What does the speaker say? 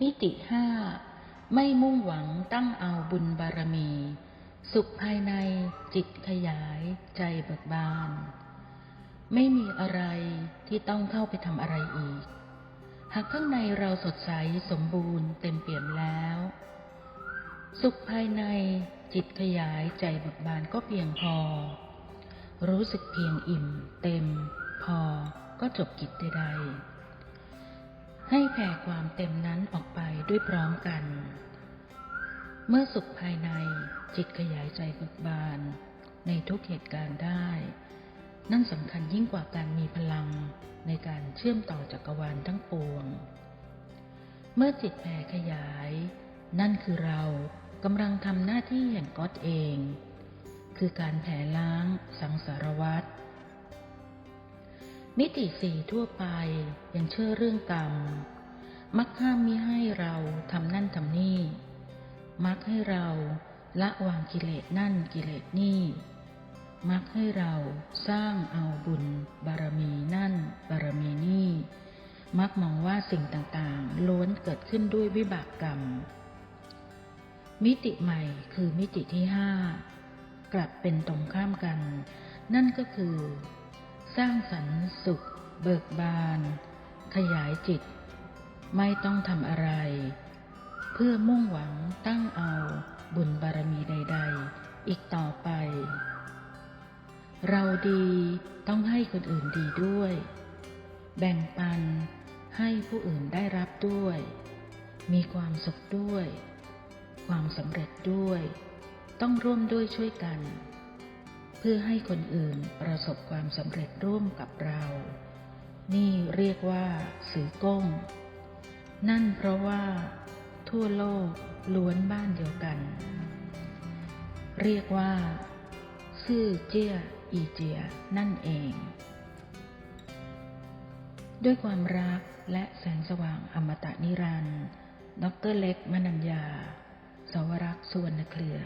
มิติห้าไม่มุ่งหวังตั้งเอาบุญบารมี สุขภายในจิตขยายใจเบิกบาน ไม่มีอะไรที่ต้องเข้าไปทำอะไรอีก หากข้างในเราสดใสสมบูรณ์เต็มเปี่ยมแล้ว สุขภายในจิตขยายใจเบิกบานก็เพียงพอ รู้สึกเพียงอิ่มเต็ม พอก็จบกิจใดๆ ให้แผ่ความเต็มนั้นออกไปด้วยพร้อมกัน เมื่อสุขภายในจิตขยายใจเบิกบาน ในทุกเหตุการณ์ได้ นั่นสำคัญยิ่งกว่าการมีพลังในการเชื่อมต่อจักรวาลทั้งปวง เมื่อจิตแผ่ขยาย นั่นคือเรากำลังทำหน้าที่แห่งก๊อตเอง คือการแผ่ล้างสังสารวัตร มิติสี่ทั่วไปยังเชื่อเรื่องกรรม มักห้ามมิให้เราทำนั่นทำนี่ มักให้เราละวางกิเลสนั่นกิเลสนี่ มักให้เราสร้างเอาบุญ บารมีนั่น บารมีนี่ มักมองว่าสิ่งต่างๆ ล้วนเกิดขึ้นด้วยวิบากกรรม มิติใหม่คือมิติที่ห้ากลับเป็นตรงข้ามกัน นั่นก็คือ สร้างสรรค์สุข เบิกบาน ขยายจิต ไม่ต้องทำอะไร เพื่อมุ่งหวังตั้งเอาบุญบารมีใด ๆ อีกต่อไป เราดีต้องให้คนอื่นดีด้วย แบ่งปันให้ผู้อื่นได้รับด้วย มีความสุขด้วย ความสำเร็จด้วย ต้องร่วมด้วยช่วยกัน พื่อให้คนอื่นประสบความสำเร็จร่วมกับเรา นี่เรียกว่าสือก้ง นั่นเพราะว่า ทั่วโลกล้วนบ้านเดียวกัน เรียกว่า ซื่อเจี้ยอีเจียนั่นเอง ด้วยความรักและแสงสว่างอมตะนิรันดร์ ดรเล็กมนัญญา สวรักษ์สุวรรณเครือ